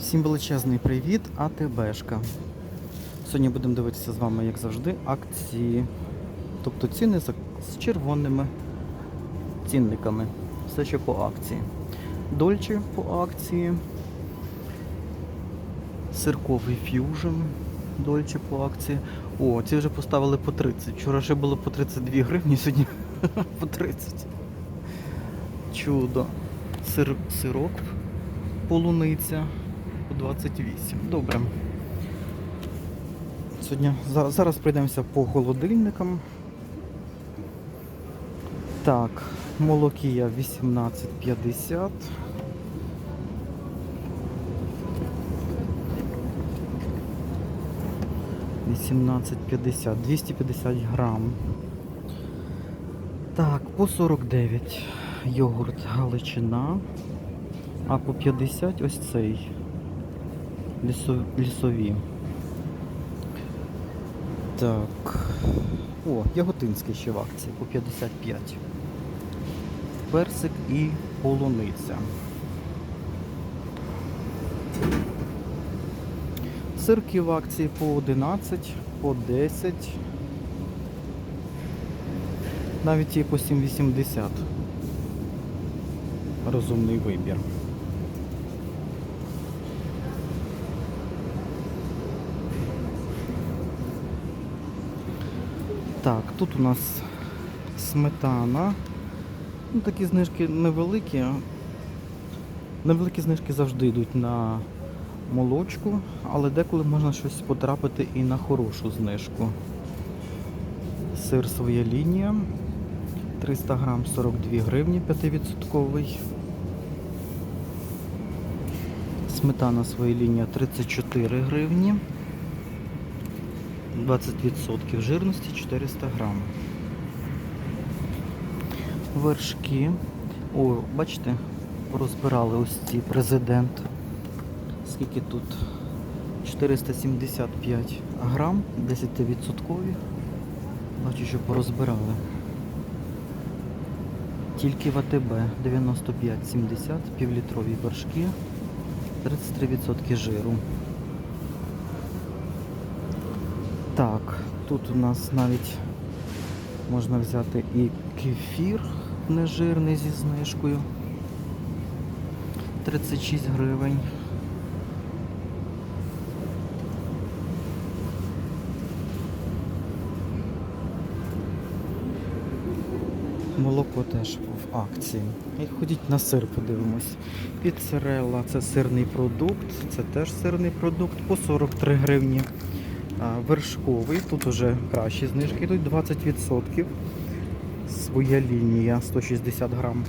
Всім величезний привіт, АТБшка. Сьогодні будемо дивитися з вами, як завжди, акції. Тобто ціни з червоними цінниками. Все ще по акції. Дольче по акції. Сирковий ф'южн. Дольче по акції. О, ці вже поставили по 30. Вчора ще було по 32 гривні, сьогодні по 30. Чудо. Сир, сирок полуниця по 28. Добре. Сьогодні зараз пройдемося по холодильникам. Так, молокія 18,50. Вісімнадцять п'ятдесят, 250 грам. Так, по 49 йогурт Галичина. А по 50 ось цей. Лісо, лісові. Так. О, яготинський ще в акції по 55. Персик і полуниця. Сирки в акції по 11, по 10. Навіть є по 7,80. Розумний вибір. Так, тут у нас сметана. Ну, такі знижки невеликі. Невеликі знижки завжди йдуть на молочку, але деколи можна щось потрапити і на хорошу знижку. Сир своя лінія. 300 грам 42 гривні 5%. Сметана своя лінія 34 гривні. 20% жирності 400 грам. Вершки. О, бачите, розбирали ось ці президент. Скільки тут? 475 грам, 10%. Бачу, що порозбирали. Тільки в АТБ 95,70, півлітрові вершки, 33% жиру. Так, тут у нас навіть можна взяти і кефір нежирний зі знижкою. 36 гривень. Молоко теж в акції. І ходіть на сир, подивимось. Піцерелла це сирний продукт, це теж сирний продукт по 43 гривні. Вершковий, тут уже кращі знижки йдуть 20%. Своя лінія 160 грам.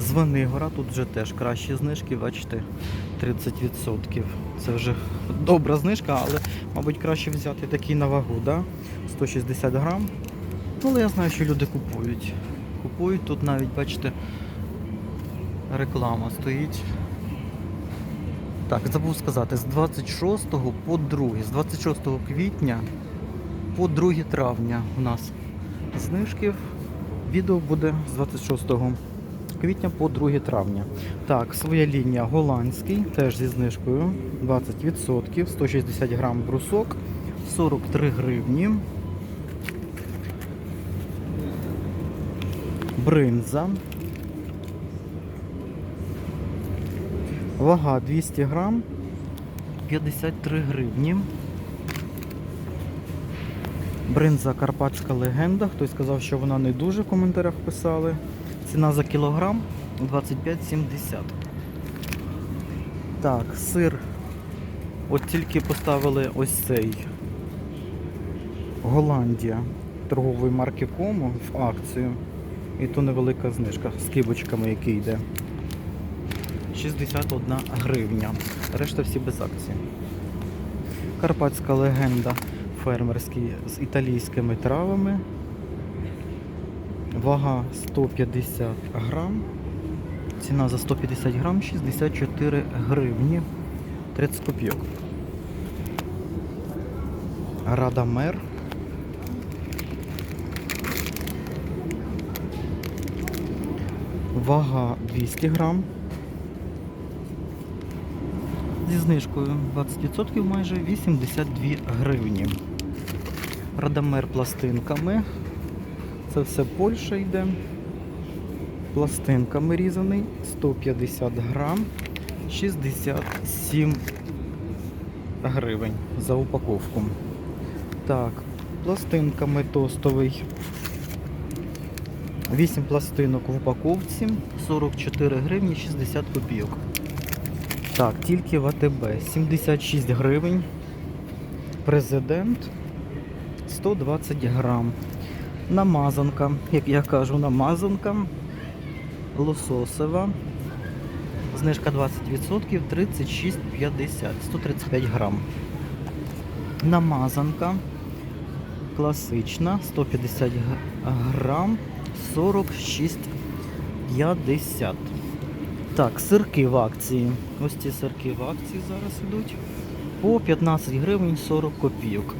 Звенигора, тут вже теж кращі знижки, бачите, 30%. Це вже добра знижка, але, мабуть, краще взяти такий на вагу, да? 160 грам. Ну, але я знаю, що люди купують. Купують тут навіть, бачите, реклама стоїть. Так, забув сказати, з 26 по 2, з 26 квітня по 2 травня у нас знижки. Відео буде з 26 квітня по 2 травня. Так, своя лінія голландський, теж зі знижкою 20%, 160 грам брусок, 43 гривні. Бринза. Вага 200 грам, 53 гривні. Бринза Карпатська легенда. Хтось сказав, що вона не дуже в коментарях писали. Ціна за кілограм 25,70. Так, сир. От тільки поставили ось цей Голландія торгової марки Кому в акцію. І то невелика знижка з кибочками, який йде. 61 гривня. Решта всі без акції. Карпатська легенда фермерський з італійськими травами. Вага 150 грам. Ціна за 150 грам 64 гривні 30 копійок. Радамер. Вага 200 грам. Зі знижкою 20% майже 82 гривні. Радамер пластинками. Це все Польща йде. Пластинками різаний 150 грам, 67 гривень за упаковку. Так, пластинками тостовий. 8 пластинок в упаковці, 44 гривні 60 копійок. Так, тільки в АТБ 76 гривень. Президент 120 грам. Намазанка, як я кажу, намазанка лососева. Знижка 20%, 36,50, 135 грам. Намазанка класична, 150 грам, 46,50. Так, сирки в акції. Ось ці сирки в акції зараз йдуть. По 15 гривень 40 копійок.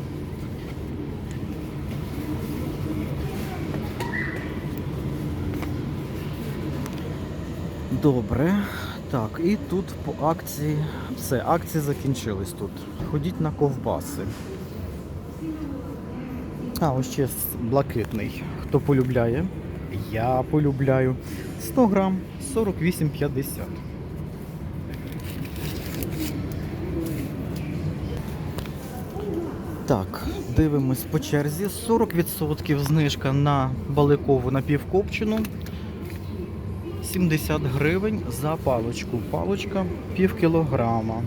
Добре. Так, і тут по акції. Все, акції закінчились тут. Ходіть на ковбаси. А, ось ще блакитний. Хто полюбляє? Я полюбляю. 100 грам 48,50. Так, дивимось по черзі. 40% знижка на баликову напівкопчену. 70 гривень за паличку. Паличка пів кілограма.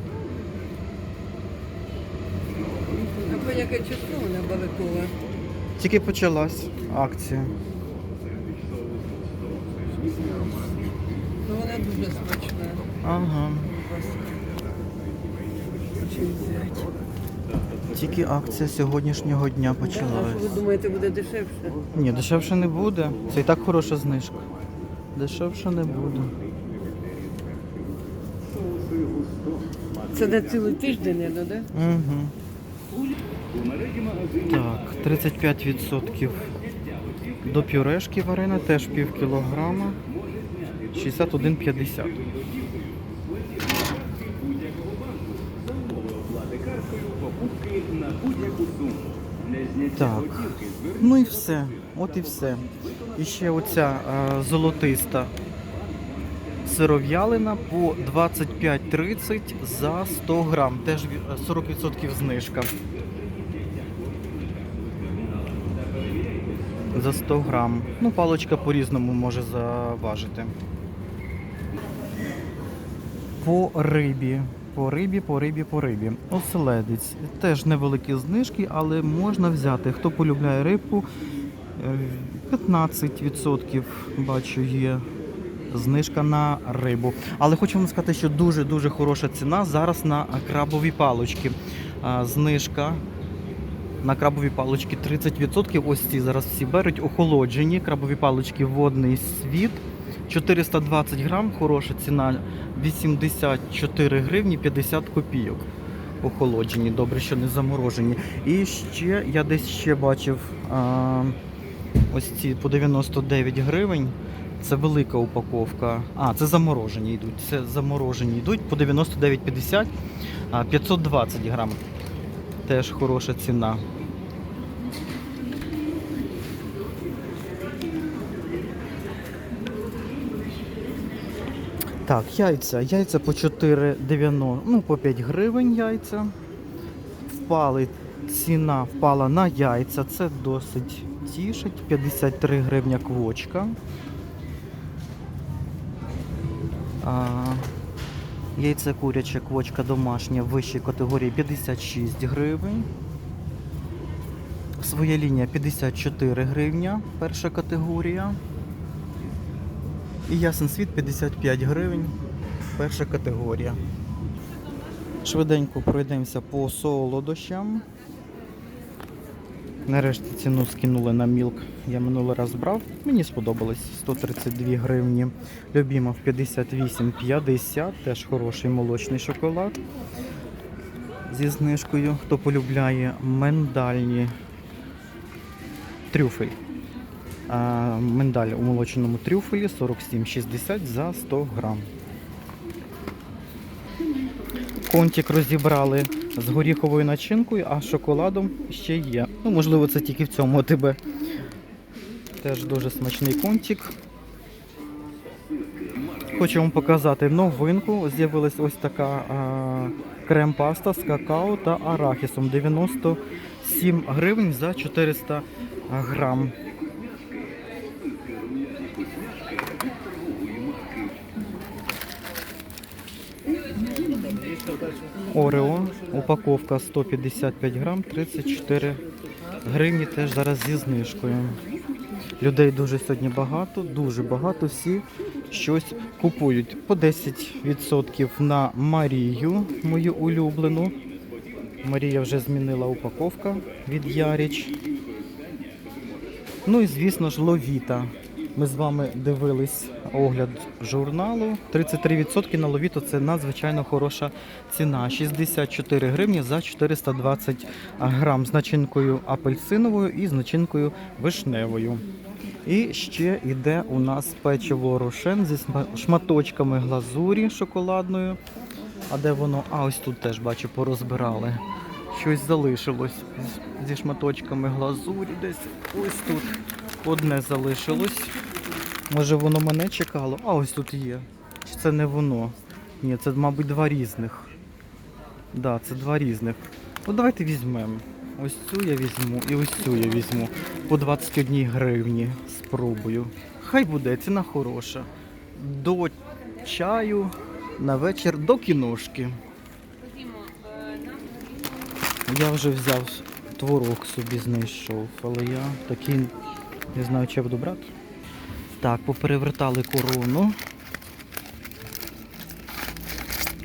А яке число вона баликова? Тільки почалась акція. Ну вона дуже смачна. Ага. Тільки акція сьогоднішнього дня що почалась. ви думаєте, буде дешевше? Ні, дешевше не буде. Це і так хороша знижка. Дешевше не буде. Це на цілий тиждень, не да? Угу. Так, 35% до пюрешки варена, теж пів кілограма. 61,50. Так. Ну і все. От і все. І ще оця е, золотиста сиров'ялина по 25,30 за 100 грам. Теж 40% знижка. За 100 грам. Ну, паличка по-різному може заважити. По рибі. По рибі, по рибі, по рибі. Оселедець. Теж невеликі знижки, але можна взяти. Хто полюбляє рибку, е, 15% бачу є знижка на рибу. Але хочу вам сказати, що дуже-дуже хороша ціна зараз на крабові палочки. Знижка на крабові палички 30%. Ось ці зараз всі беруть. Охолоджені крабові палички водний світ. 420 грам, хороша ціна 84 гривні 50 копійок. Охолоджені, добре, що не заморожені. І ще я десь ще бачив а, ось ці по 99 гривень. Це велика упаковка. А, це заморожені йдуть. Це заморожені йдуть по 99,50, а 520 грам. Теж хороша ціна. Так, яйця. Яйця по 4,90, ну по 5 гривень яйця. Впали, ціна впала на яйця. Це досить тішить. 53 гривня квочка. А, яйце куряче квочка домашня вищої категорії 56 гривень. Своя лінія 54 гривня, перша категорія. І ясен світ 55 гривень, перша категорія. Швиденько пройдемося по солодощам. Нарешті ціну скинули на мілк. Я минулий раз брав. Мені сподобалось 132 гривні. Любімов 58,50. Теж хороший молочний шоколад. Зі знижкою. Хто полюбляє миндальні трюфель. А, миндаль у молочному трюфелі 47,60 за 100 грам. Контик розібрали з горіховою начинкою, а шоколадом ще є. Ну, можливо, це тільки в цьому тебе. Теж дуже смачний контик. Хочу вам показати новинку. З'явилась ось така крем-паста з какао та арахісом. 97 гривень за 400 грам. Орео, упаковка 155 грам, 34 гривні теж зараз зі знижкою. Людей дуже сьогодні багато, дуже багато. Всі щось купують. По 10% на Марію, мою улюблену. Марія вже змінила упаковка від Яріч. Ну і звісно ж Ловіта. Ми з вами дивились огляд журналу. 33% на Ловіто це надзвичайно хороша ціна. 64 гривні за 420 грам з начинкою апельсиновою і з начинкою вишневою. І ще йде у нас печиво рошен зі шматочками глазурі шоколадною. А де воно? А ось тут теж бачу, порозбирали. Щось залишилось зі шматочками глазурі десь. Ось тут одне залишилось. Може воно мене чекало? А ось тут є. Чи це не воно? Ні, це, мабуть, два різних. Да, це два різних. Ну давайте візьмемо. Ось цю я візьму і ось цю я візьму. По 21 гривні спробую. Хай буде, ціна хороша. До чаю на вечір до кіношки. Я вже взяв творог собі знайшов, але я такий не знаю, чи я буду брати. Так, поперевертали корону.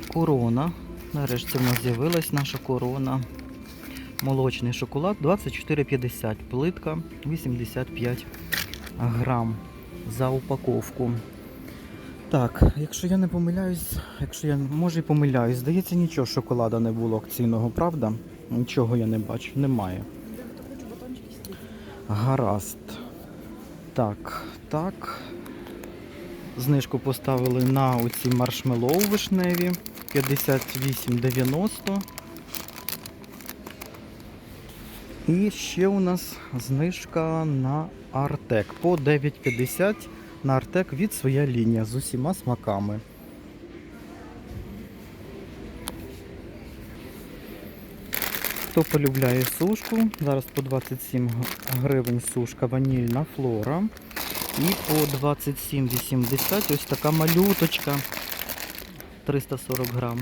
Корона. Нарешті в нас з'явилась наша корона. Молочний шоколад 24,50. Плитка 85 грам за упаковку. Так, якщо я не помиляюсь, якщо я може і помиляюсь, здається, нічого шоколада не було акційного, правда? Нічого я не бачу, немає. Гаразд. Так, так. Знижку поставили на оці маршмеллоу вишневі 58,90. І ще у нас знижка на Артек по 9,50 на Артек від своя лінія з усіма смаками. Хто полюбляє сушку, зараз по 27 гривень сушка ванільна флора. І по 27,80 ось така малюточка 340 грам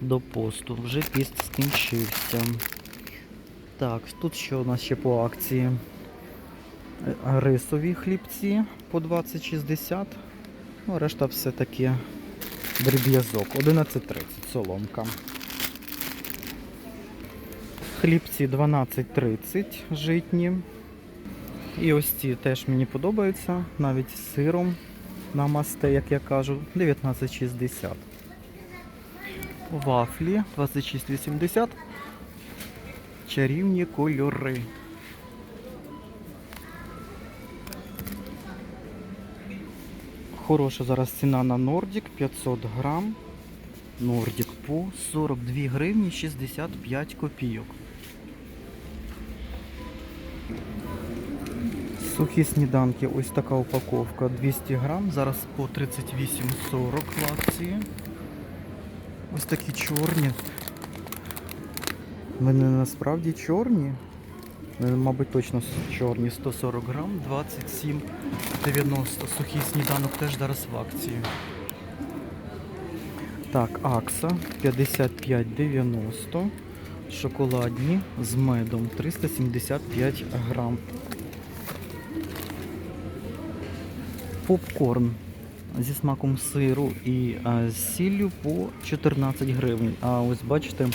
до посту. Вже піст скінчився. Так, тут що у нас ще по акції? Рисові хлібці по 20,60. Ну, решта все таки дріб'язок. 11,30 соломка. Хлібці 12,30 житні. І ось ці теж мені подобаються, навіть з сиром намасте, як я кажу, 19,60. Вафлі 26,80. Чарівні кольори. Хороша зараз ціна на Нордік 500 грам. Нордік по 42 гривні 65 копійок. Сухі сніданки, ось така упаковка 200 грам, зараз по 38,40 в акції. Ось такі чорні. Вони насправді чорні. Е, Мабуть, точно чорні 140 грам, 27,90. Сухий сніданок теж зараз в акції. Так, Акса 55,90. Шоколадні з медом 375 грам. Попкорн зі смаком сиру і з сіллю по 14 гривень. А ось бачите,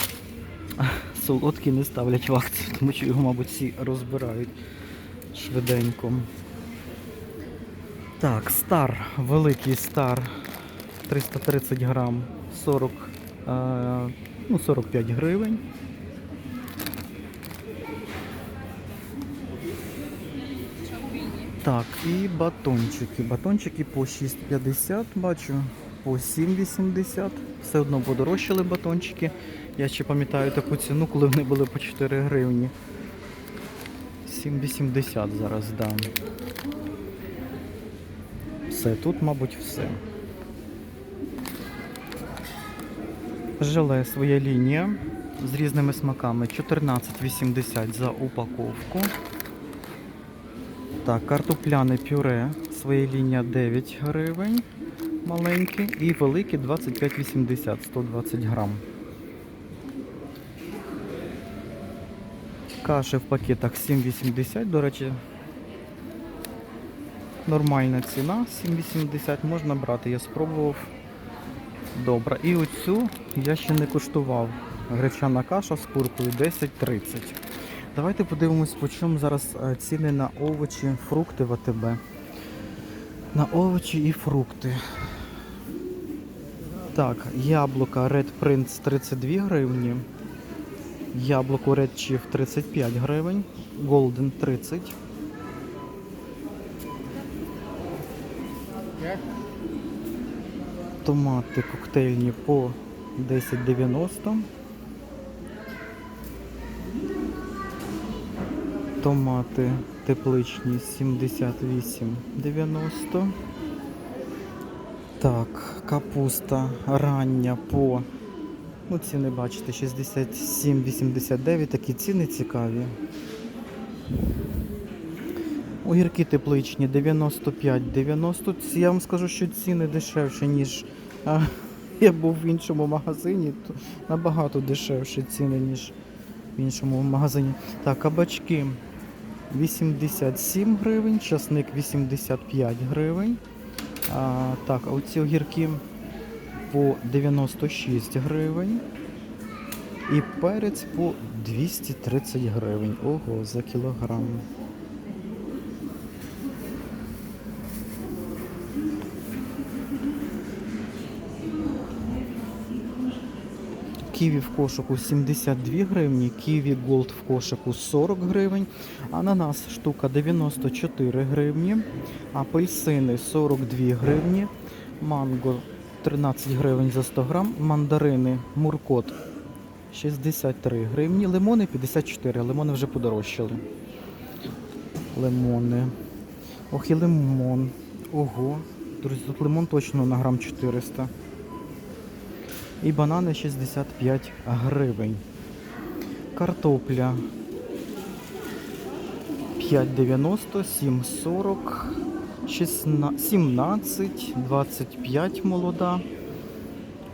солодкі не ставлять в акцію, тому що його, мабуть, всі розбирають швиденько. Так, стар, великий стар 330 грам 40, е, ну, 45 гривень. Так, і батончики. Батончики по 6,50 бачу, по 7,80. Все одно подорожчали батончики. Я ще пам'ятаю таку ціну, коли вони були по 4 гривні. 7,80 зараз дам. Все, тут, мабуть, все. Желе своя лінія з різними смаками 14,80 за упаковку. Так, картопляне пюре, своя лінія 9 гривень, маленьке, і велике 25,80, 120 грам. Каші в пакетах 7,80, до речі, нормальна ціна, 7,80 можна брати, я спробував. Добре. І оцю я ще не куштував. Гречана каша з куркою 10,30. Давайте подивимось, по чому зараз е, ціни на овочі, фрукти в АТБ. На овочі і фрукти. Так, яблука Red Prince 32 гривні. Яблуко Red Chief 35 гривень. Golden 30. Томати коктейльні по 10,90. Томати тепличні 78,90. Так, капуста рання по. Ну, ціни бачите, 67,89. Такі ціни цікаві. Огірки тепличні 95,90. Ці- Я вам скажу, що ціни дешевші, ніж а, я був в іншому магазині. То набагато дешевші ціни, ніж в іншому магазині. Так, кабачки 87 гривень, часник 85 гривень. А, так, а оці огірки по 96 гривень. І перець по 230 гривень. Ого, за кілограм. Ківі в кошику 72 гривні, ківі голд в кошику 40 гривень, ананас штука 94 гривні, апельсини 42 гривні, манго 13 гривень за 100 грам, мандарини муркот 63 гривні, лимони 54, лимони вже подорожчали. Лимони. Ох, і лимон. Ого. Друзі, тут лимон точно на грам 400. І банани 65 гривень. Картопля 5,90, 7,40, 16, 17, 25 молода.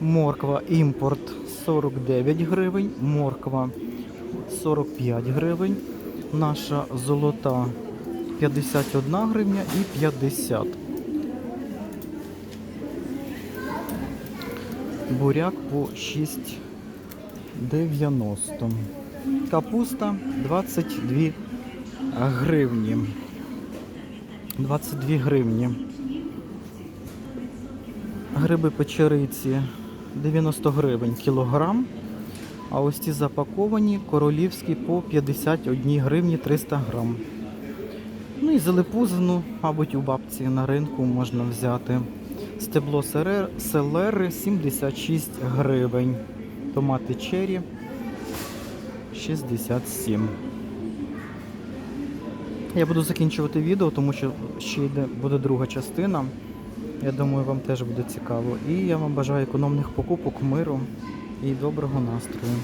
Морква імпорт 49 гривень, морква 45 гривень. Наша золота 51 гривня і 50. Буряк по 6,90. Капуста 22 гривні. 22 гривні. Гриби печериці 90 гривень кілограм. А ось ці запаковані королівські по 51 гривні 300 грам. Ну і залипузину, мабуть, у бабці на ринку можна взяти. Стебло селери 76 гривень. Томати чері 67. Я буду закінчувати відео, тому що ще йде, буде друга частина. Я думаю, вам теж буде цікаво. І я вам бажаю економних покупок, миру і доброго настрою.